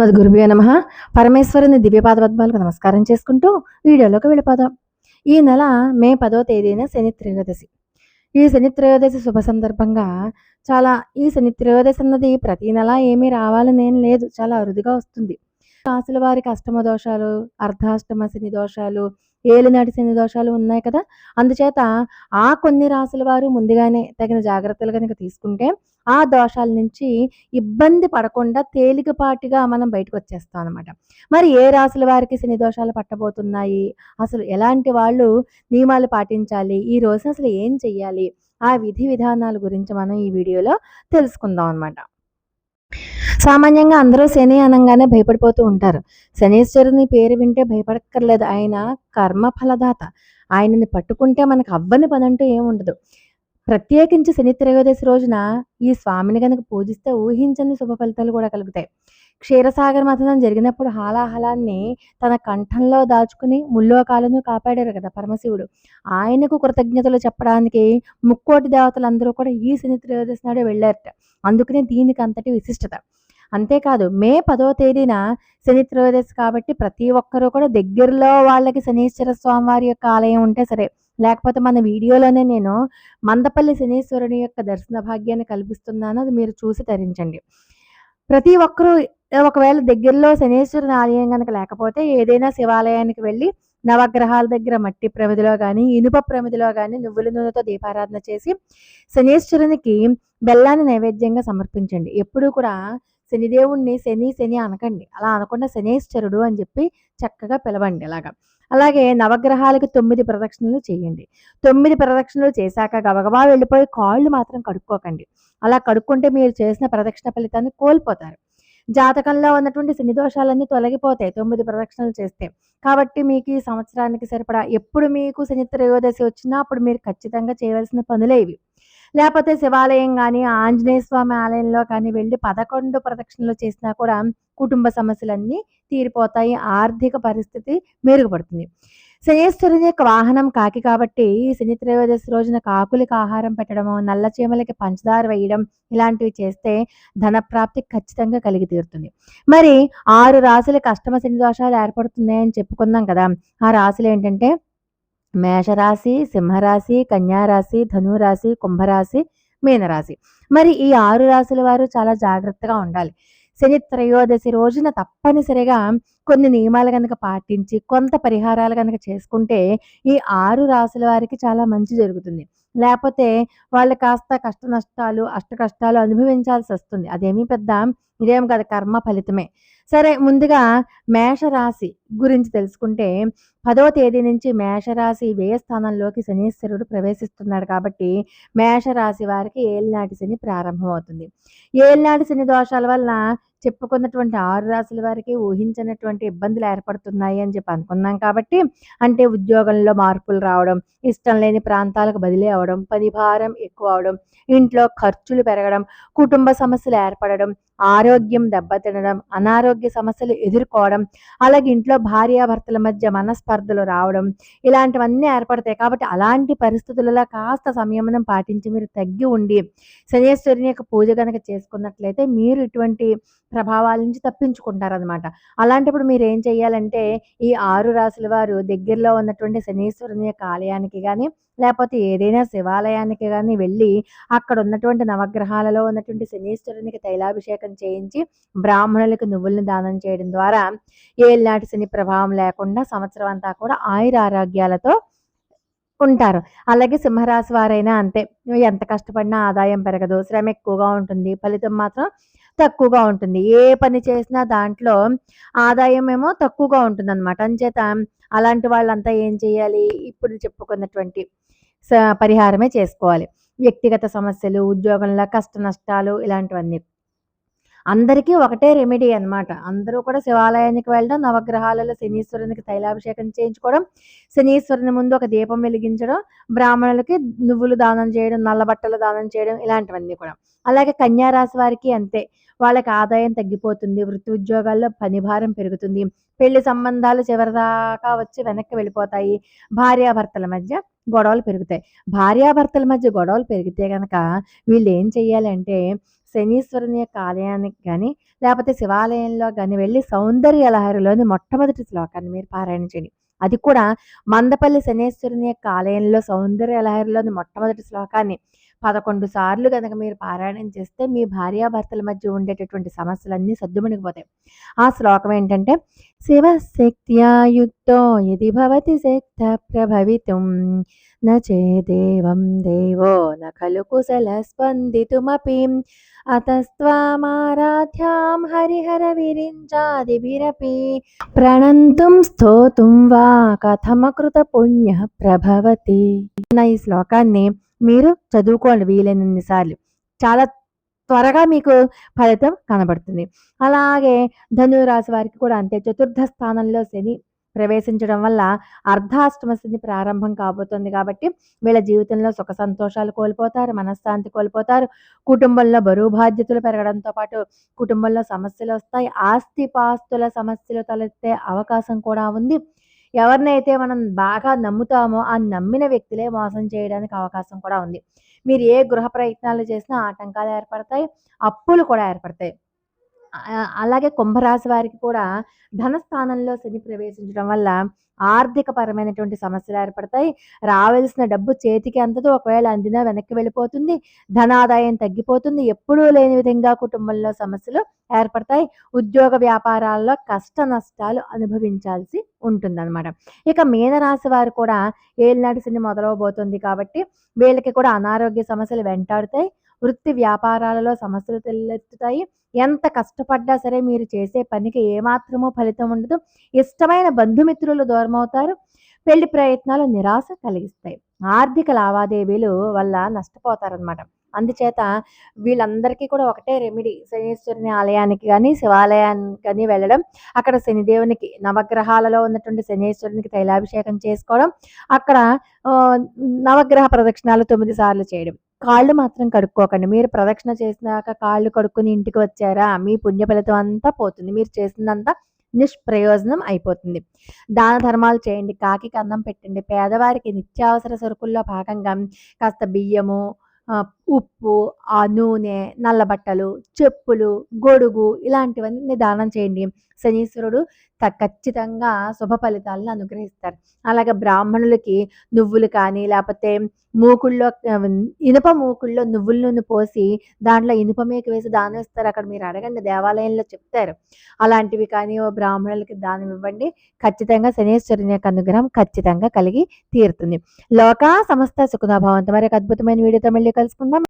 మది గురుభ్యో నమ. పరమేశ్వరుని దివ్యపాద పద్మాలకు నమస్కారం చేసుకుంటూ వీడియోలోకి వెళ్ళిపోదాం. ఈ నెల మే పదో తేదీన శని త్రయోదశి. ఈ శని త్రయోదశి శుభ సందర్భంగా చాలా ఈ శని త్రయోదశి అన్నది ప్రతి నెల ఏమీ రావాలని ఏం లేదు. చాలా అరుదుగా వస్తుంది. రాసుల వారికి అష్టమ దోషాలు అర్ధాష్టమ శని దోషాలు ఏలినాటి శని దోషాలు ఉన్నాయి కదా. అందుచేత ఆ కొన్ని రాసుల వారు ముందుగానే తగిన జాగ్రత్తలు కనుక తీసుకుంటే ఆ దోషాల నుంచి ఇబ్బంది పడకుండా తేలికపాటిగా మనం బయటకు వచ్చేస్తాం అనమాట మరి ఏ రాసుల వారికి శని దోషాలు పట్టబోతున్నాయి? అసలు ఎలాంటి వాళ్ళు నియమాలు పాటించాలి? ఈ రోజు అసలు ఏం చెయ్యాలి? ఆ విధి విధానాల గురించి మనం ఈ వీడియోలో తెలుసుకుందాం అనమాట సామాన్యంగా అందరూ శని అనగానే భయపడిపోతూ ఉంటారు. శనీశ్వరుని పేరు వింటే భయపడక్కర్లేదు. ఆయన కర్మ ఫలదాత. ఆయనని పట్టుకుంటే మనకు అవ్వని పదంటూ ఏముండదు ప్రత్యేకించి శని త్రయోదశి రోజున ఈ స్వామిని కనుక పూజిస్తే ఊహించని శుభ ఫలితాలు కూడా కలుగుతాయి. క్షీరసాగర మథనం జరిగినప్పుడు హాలాహలాన్ని తన కంఠంలో దాచుకుని ముల్లోకాలను కాపాడారు కదా పరమశివుడు. ఆయనకు కృతజ్ఞతలు చెప్పడానికి ముక్కోటి దేవతలందరూ కూడా ఈ శని త్రయోదశి నాడు వెళ్ళారట. అందుకనే దీనికి అంతటి విశిష్టత. అంతేకాదు మే పదో తేదీన శని త్రయోదశి కాబట్టి ప్రతి ఒక్కరూ కూడా దగ్గరలో వాళ్ళకి శనీశ్వర స్వామివారి యొక్క ఆలయం ఉంటే సరే లేకపోతే మన వీడియోలోనే నేను మందపల్లి శనీశ్వరుని యొక్క దర్శన భాగ్యాన్ని కల్పిస్తున్నాను. అది మీరు చూసి ధరించండి ప్రతి ఒక్కరూ ఒకవేళ దగ్గరలో శనీశ్వరుని ఆలయం కనుక లేకపోతే ఏదైనా శివాలయానికి వెళ్ళి నవగ్రహాల దగ్గర మట్టి ప్రమిదిలో కానీ ఇనుప ప్రమిదిలో కానీ నువ్వుల నూనెతో దీపారాధన చేసి శనీశ్వరునికి బెల్లాన్ని నైవేద్యంగా సమర్పించండి. ఎప్పుడూ కూడా శనిదేవుణ్ణి శని శని అనకండి. అలా అనకుండా శనీశ్వరుడు అని చెప్పి చక్కగా పిలవండి అలాగా. అలాగే నవగ్రహాలకు తొమ్మిది ప్రదక్షిణలు చేయండి. తొమ్మిది ప్రదక్షిణలు చేశాక గబగబా వెళ్ళిపోయి కాళ్ళు మాత్రం కడుక్కోకండి. అలా కడుక్కుంటే మీరు చేసిన ప్రదక్షిణ ఫలితాన్ని కోల్పోతారు. జాతకంలో ఉన్నటువంటి శని దోషాలన్నీ తొలగిపోతాయి తొమ్మిది ప్రదక్షిణలు చేస్తే. కాబట్టి మీకు ఈ సంవత్సరానికి సరిపడా ఎప్పుడు మీకు శని త్రయోదశి వచ్చినా అప్పుడు మీరు ఖచ్చితంగా చేయవలసిన పనులే ఇవి. లేకపోతే శివాలయం కానీ ఆంజనేయ స్వామి ఆలయంలో కానీ వెళ్ళి పదకొండు ప్రదక్షిణలు చేసినా కూడా కుటుంబ సమస్యలన్నీ తీరిపోతాయి ఆర్థిక పరిస్థితి మెరుగుపడుతుంది. శనేశ్వరుని యొక్క వాహనం కాకి కాబట్టి శని త్రయోదశి రోజున కాకులకి ఆహారం పెట్టడము నల్ల చీమలకి పంచదార వేయడం ఇలాంటివి చేస్తే ధన ప్రాప్తి ఖచ్చితంగా కలిగి తీరుతుంది. మరి ఆరు రాశులకు అష్టమ శని దోషాలు ఏర్పడుతున్నాయని చెప్పుకున్నాం కదా. ఆ రాశులు ఏంటంటే మేషరాశి సింహరాశి కన్యారాశి ధనురాశి కుంభరాశి మీనరాశి. మరి ఈ ఆరు రాశుల వారు చాలా జాగ్రత్తగా ఉండాలి. శని త్రయోదశి రోజున తప్పనిసరిగా కొన్ని నియమాలు కనుక పాటించి కొంత పరిహారాలు కనుక చేసుకుంటే ఈ ఆరు రాశుల వారికి చాలా మంచి జరుగుతుంది. లేకపోతే వాళ్ళు కాస్త కష్ట నష్టాలు అష్ట కష్టాలు అనుభవించాల్సి వస్తుంది. అదేమీ పెద్ద ఇదేం కదా కర్మ ఫలితమే. సరే ముందుగా మేషరాశి గురించి తెలుసుకుంటే పదవ తేదీ నుంచి మేషరాశి వ్యయ స్థానంలోకి శనీశ్వరుడు ప్రవేశిస్తున్నాడు కాబట్టి మేషరాశి వారికి ఏలినాటి శని ప్రారంభమవుతుంది. ఏలినాటి శని దోషాల వల్ల చెప్పుకున్నటువంటి ఆరు రాశుల వారికి ఊహించినటువంటి ఇబ్బందులు ఏర్పడుతున్నాయి అని చెప్పి అనుకున్నాం కాబట్టి అంటే ఉద్యోగంలో మార్పులు రావడం ఇష్టం లేని ప్రాంతాలకు బదిలీ అవ్వడం పని భారం ఎక్కువ అవడం ఇంట్లో ఖర్చులు పెరగడం కుటుంబ సమస్యలు ఏర్పడడం ఆరోగ్యం దెబ్బతినడం అనారోగ్య సమస్యలు ఎదుర్కోవడం అలాగే ఇంట్లో భార్యాభర్తల మధ్య మనస్పర్ధలు రావడం ఇలాంటివన్నీ ఏర్పడతాయి. కాబట్టి అలాంటి పరిస్థితులలో కాస్త సంయమనం పాటించి మీరు తగ్గి ఉండి శనేశ్వరుని యొక్క పూజ కనుక చేసుకున్నట్లయితే మీరు ఇటువంటి ప్రభావాల నుంచి తప్పించుకుంటారనమాట అలాంటప్పుడు మీరు ఏం చేయాలంటే ఈ ఆరు రాసుల వారు దగ్గరలో ఉన్నటువంటి శనీశ్వరుని యొక్క ఆలయానికి కానీ లేకపోతే ఏదైనా శివాలయానికి కానీ వెళ్ళి అక్కడ ఉన్నటువంటి నవగ్రహాలలో ఉన్నటువంటి శనీశ్వరునికి తైలాభిషేకం చేయించి బ్రాహ్మణులకు నువ్వులను దానం చేయడం ద్వారా ఏళ్ళనాటి శని ప్రభావం లేకుండా సంవత్సరం అంతా కూడా ఆయుర ఆరోగ్యాలతో ఉంటారు. అలాగే సింహరాశి వారైనా అంతే. ఎంత కష్టపడినా ఆదాయం పెరగదు. శ్రమ ఎక్కువగా ఉంటుంది. ఫలితం మాత్రం తక్కువగా ఉంటుంది. ఏ పని చేసినా దాంట్లో ఆదాయం ఏమో తక్కువగా ఉంటుంది అనమాట అంచేత అలాంటి వాళ్ళంతా ఏం చేయాలి? ఇప్పుడు చెప్పుకున్నటువంటి స- పరిహారమే చేసుకోవాలి. వ్యక్తిగత సమస్యలు ఉద్యోగంలో కష్ట నష్టాలు ఇలాంటివన్నీ. అందరికీ ఒకటే రెమెడీ అన్నమాట. అందరూ కూడా శివాలయానికి వెళ్ళడం నవగ్రహాలలో శనీశ్వరునికి తైలాభిషేకం చేయించుకోవడం శనీశ్వరుని ముందు ఒక దీపం వెలిగించడం బ్రాహ్మణులకి నువ్వులు దానం చేయడం నల్ల బట్టలు దానం చేయడం ఇలాంటివన్నీ కూడా. అలాగే కన్యా రాశి వారికి అంతే. వాళ్ళకి ఆదాయం తగ్గిపోతుంది వృత్తి ఉద్యోగాల్లో పనిభారం పెరుగుతుంది పెళ్ళి సంబంధాలు చివరిదాకా వచ్చి వెనక్కి వెళ్ళిపోతాయి భార్యాభర్తల మధ్య గొడవలు పెరుగుతాయి. భార్యాభర్తల మధ్య గొడవలు పెరిగితే గనక వీళ్ళు ఏం చెయ్యాలంటే శనీశ్వరుని యొక్క ఆలయానికి కానీ లేకపోతే శివాలయంలో కానీ వెళ్ళి సౌందర్య లహరిలోని మొట్టమొదటి శ్లోకాన్ని మీరు పారాయణించండి. అది కూడా మందపల్లి శనేశ్వరుని యొక్క ఆలయంలో సౌందర్య లహరిలోని మొట్టమొదటి శ్లోకాన్ని 11 సార్లు కనుక మీరు పారాయణం చేస్తే మీ భార్యాభర్తల మధ్య ఉండేటటువంటి సమస్యలన్నీ సర్దుమణిగిపోతాయి ఆ శ్లోకం ఏంటంటే శివశక్త్యాయుక్తో ఇది యది భవతి శక్త ప్రభవితుం నచే దేవం దేవో నలు కుశల స్పందితుమీ అతస్వామారాధ్యాం హరిహర విరించాదిభిరపి ప్రణంతుం స్తోతుం వా కథమకృత పుణ్య ప్రభవతి. ఈ శ్లోకాన్ని మీరు చదువుకోండి వీలైనన్ని సార్లు. చాలా త్వరగా మీకు ఫలితం కనబడుతుంది. అలాగే ధనురాశి వారికి కూడా అంతే. చతుర్థ స్థానంలో శని ప్రవేశించడం వల్ల అర్ధాష్టమ శని ప్రారంభం కాబోతుంది కాబట్టి వీళ్ళ జీవితంలో సుఖ సంతోషాలు కోల్పోతారు. మనశ్శాంతి కోల్పోతారు. కుటుంబంలో బరువు బాధ్యతలు పెరగడంతో పాటు కుటుంబంలో సమస్యలు వస్తాయి ఆస్తిపాస్తుల సమస్యలు తలెత్తే అవకాశం కూడా ఉంది. ఎవరినైతే మనం బాగా నమ్ముతామో ఆ నమ్మిన వ్యక్తులే మోసం చేయడానికి అవకాశం కూడా ఉంది. మీరు ఏ గృహ ప్రయత్నాలు చేసినా ఆటంకాలు ఏర్పడతాయి. అప్పులు కూడా ఏర్పడతాయి. అలాగే కుంభరాశి వారికి కూడా ధనస్థానంలో శని ప్రవేశించడం వల్ల ఆర్థికపరమైనటువంటి సమస్యలు ఏర్పడతాయి. రావాల్సిన డబ్బు చేతికి అందదు. ఒకవేళ అందినా వెనక్కి వెళ్ళిపోతుంది. ధనాదాయం తగ్గిపోతుంది. ఎప్పుడూ లేని విధంగా కుటుంబంలో సమస్యలు ఏర్పడతాయి. ఉద్యోగ వ్యాపారాల్లో కష్ట నష్టాలు అనుభవించాల్సి ఉంటుందన్నమాట. ఇక మీనరాశి వారు కూడా ఏలినాటి శని మొదలవబోతుంది కాబట్టి వీళ్ళకి కూడా అనారోగ్య సమస్యలు వెంటాడుతాయి. వృత్తి వ్యాపారాలలో సమస్యలు తలెత్తుతాయి. ఎంత కష్టపడ్డా సరే మీరు చేసే పనికి ఏమాత్రమూ ఫలితం ఉండదు. ఇష్టమైన బంధుమిత్రులు దూరమవుతారు. పెళ్ళి ప్రయత్నాలు నిరాశ కలిగిస్తాయి. ఆర్థిక లావాదేవీలు వల్ల నష్టపోతారనమాట. అందుచేత వీళ్ళందరికీ కూడా ఒకటే రెమెడీ శనీశ్వరుని ఆలయానికి కానీ శివాలయానికి కానీ వెళ్ళడం. అక్కడ శనిదేవునికి నవగ్రహాలలో ఉన్నటువంటి శనీశ్వరునికి తైలాభిషేకం చేసుకోవడం. అక్కడ నవగ్రహ ప్రదక్షిణాలు తొమ్మిది సార్లు చేయడం. కాళ్ళు మాత్రం కడుక్కోకండి. మీరు ప్రదక్షిణ చేసినాక కాళ్ళు కడుక్కుని ఇంటికి వచ్చారా మీ పుణ్యఫలితం అంతా పోతుంది. మీరు చేసిందంతా నిష్ప్రయోజనం అయిపోతుంది. దాన ధర్మాలు చేయండి. కాకి అన్నం పెట్టండి. పేదవారికి నిత్యావసర సరుకుల్లో భాగంగా కాస్త బియ్యము, ఉప్పు, ఆ నూనె, నల్ల బట్టలు, చెప్పులు, గొడుగు ఇలాంటివన్నీ దానం చేయండి. శనీశ్వరుడు త ఖచ్చితంగా శుభ ఫలితాలను అనుగ్రహిస్తారు. అలాగే బ్రాహ్మణులకి నువ్వులు కానీ, లేకపోతే మూకుల్లో ఇనుప మూకుల్లో నువ్వుల నూనె పోసి దాంట్లో ఇనుప మేక వేసి దానం ఇస్తారు. అక్కడ మీరు అడగండి దేవాలయంలో చెప్తారు. అలాంటివి కానీ ఓ బ్రాహ్మణులకి దానం ఇవ్వండి. ఖచ్చితంగా శనీశ్వరుని యొక్క అనుగ్రహం ఖచ్చితంగా కలిగి తీరుతుంది. లోకా సమస్త సుఖనాభావంతో మరి అద్భుతమైన వీడియోతో మళ్ళీ కలుసుకుందాం.